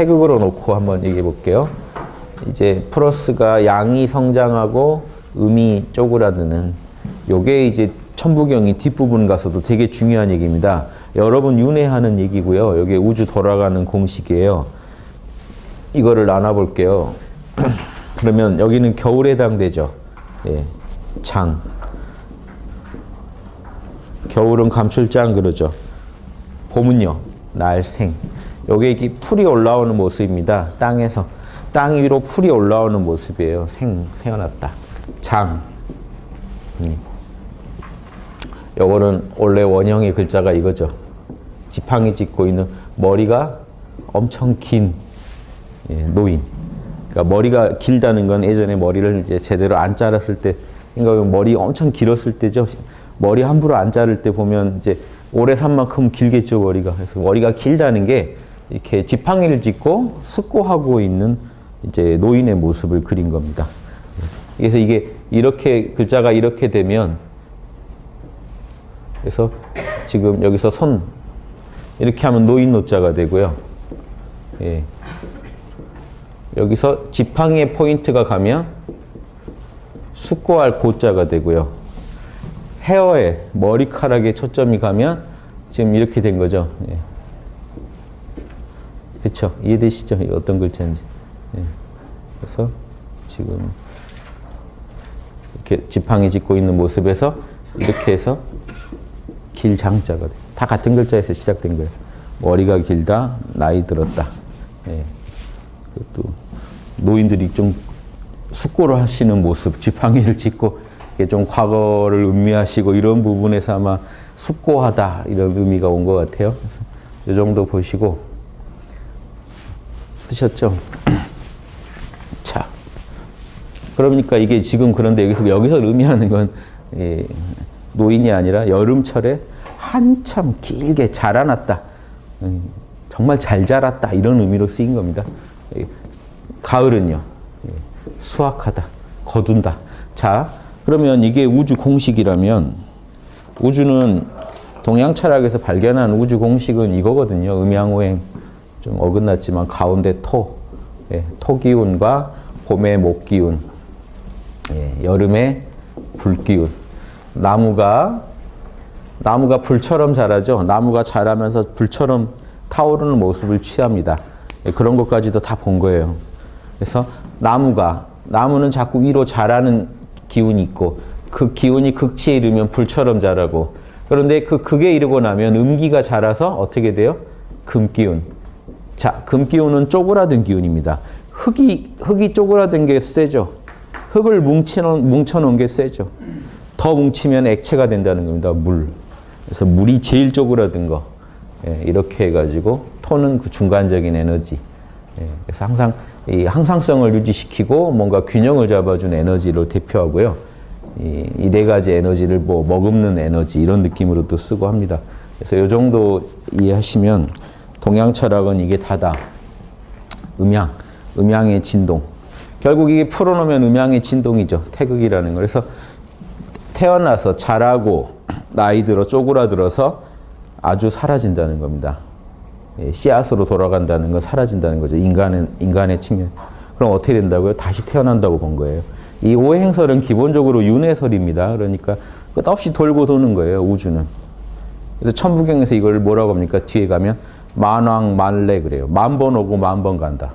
태극으로 놓고 한번 얘기해 볼게요. 이제 플러스가 양이 성장하고 음이 쪼그라드는 요게 이제 천부경이 뒷부분 가서도 되게 중요한 얘기입니다. 여러분 윤회하는 얘기고요. 여기 우주 돌아가는 공식이에요. 이거를 나눠 볼게요. 그러면 여기는 겨울에 해당되죠. 예. 장. 겨울은 감출장 그러죠. 봄은요. 날생. 요게 이게 풀이 올라오는 모습입니다. 땅에서. 땅 위로 풀이 올라오는 모습이에요. 생, 태어났다. 장. 음. 요거는 원래 원형의 글자가 이거죠. 지팡이 짚고 있는 머리가 엄청 긴 예, 노인. 그러니까 머리가 길다는 건 예전에 머리를 이제 제대로 안 자랐을 때, 그러니까 머리 엄청 길었을 때죠. 머리 함부로 안 자를 때 보면 이제 오래 산 만큼 길겠죠 머리가. 그래서 머리가 길다는 게 이렇게 지팡이를 짚고 숙고하고 있는 이제 노인의 모습을 그린 겁니다. 그래서 이게 이렇게 글자가 이렇게 되면 그래서 지금 여기서 손 이렇게 하면 노인 노자가 되고요. 예. 여기서 지팡이의 포인트가 가면 숙고할 고자가 되고요. 헤어에 머리카락에 초점이 가면 지금 이렇게 된 거죠. 예. 그렇죠? 이해되시죠? 이 어떤 글자인지. 예. 그래서 지금 이렇게 지팡이 짚고 있는 모습에서 이렇게 해서 길장자가 돼. 다 같은 글자에서 시작된 거예요. 머리가 길다, 나이 들었다. 예. 또 노인들이 좀 숙고를 하시는 모습, 지팡이를 짚고 좀 과거를 음미하시고 이런 부분에서 아마 숙고하다 이런 의미가 온 것 같아요. 그래서 이 정도 보시고 쓰셨죠? 자, 그러니까 이게 지금 그런데 여기서 여기서 의미하는 건 예, 노인이 아니라 여름철에 한참 길게 자라났다. 음, 정말 잘 자랐다. 이런 의미로 쓰인 겁니다. 예, 가을은요. 예, 수확하다. 거둔다. 자, 그러면 이게 우주 공식이라면 우주는 동양 철학에서 발견한 우주 공식은 이거거든요. 음양오행 좀 어긋났지만 가운데 토, 예, 토 기운과 봄의 목 기운, 예, 여름의 불 기운. 나무가 나무가 불처럼 자라죠. 나무가 자라면서 불처럼 타오르는 모습을 취합니다. 예, 그런 것까지도 다 본 거예요. 그래서 나무가 나무는 자꾸 위로 자라는 기운이 있고 그 기운이 극치에 이르면 불처럼 자라고 그런데 그 극에 이르고 나면 음기가 자라서 어떻게 돼요? 금기운. 자, 금 기운은 쪼그라든 기운입니다. 흙이 흙이 쪼그라든 게 세죠. 흙을 뭉쳐놓은, 뭉쳐놓은 게 세죠. 더 뭉치면 액체가 된다는 겁니다. 물. 그래서 물이 제일 쪼그라든 거. 예, 이렇게 해가지고 토는 그 중간적인 에너지. 예, 그래서 항상 이 항상성을 유지시키고 뭔가 균형을 잡아준 에너지를 대표하고요. 이네 가지 에너지를 뭐 머금는 에너지 이런 느낌으로도 쓰고 합니다. 그래서 이 정도 이해하시면 동양 철학은 이게 다다. 음양, 음양의 진동. 결국 이게 풀어놓으면 음양의 진동이죠. 태극이라는 거. 그래서 태어나서 자라고 나이 들어 쪼그라들어서 아주 사라진다는 겁니다. 예, 씨앗으로 돌아간다는 건 사라진다는 거죠. 인간의, 인간의 측면. 그럼 어떻게 된다고요? 다시 태어난다고 본 거예요. 이 오행설은 기본적으로 윤회설입니다. 그러니까 끝없이 돌고 도는 거예요, 우주는. 그래서 천부경에서 이걸 뭐라고 합니까? 뒤에 가면 만왕 만래 그래요. 만 번 오고 만 번 간다.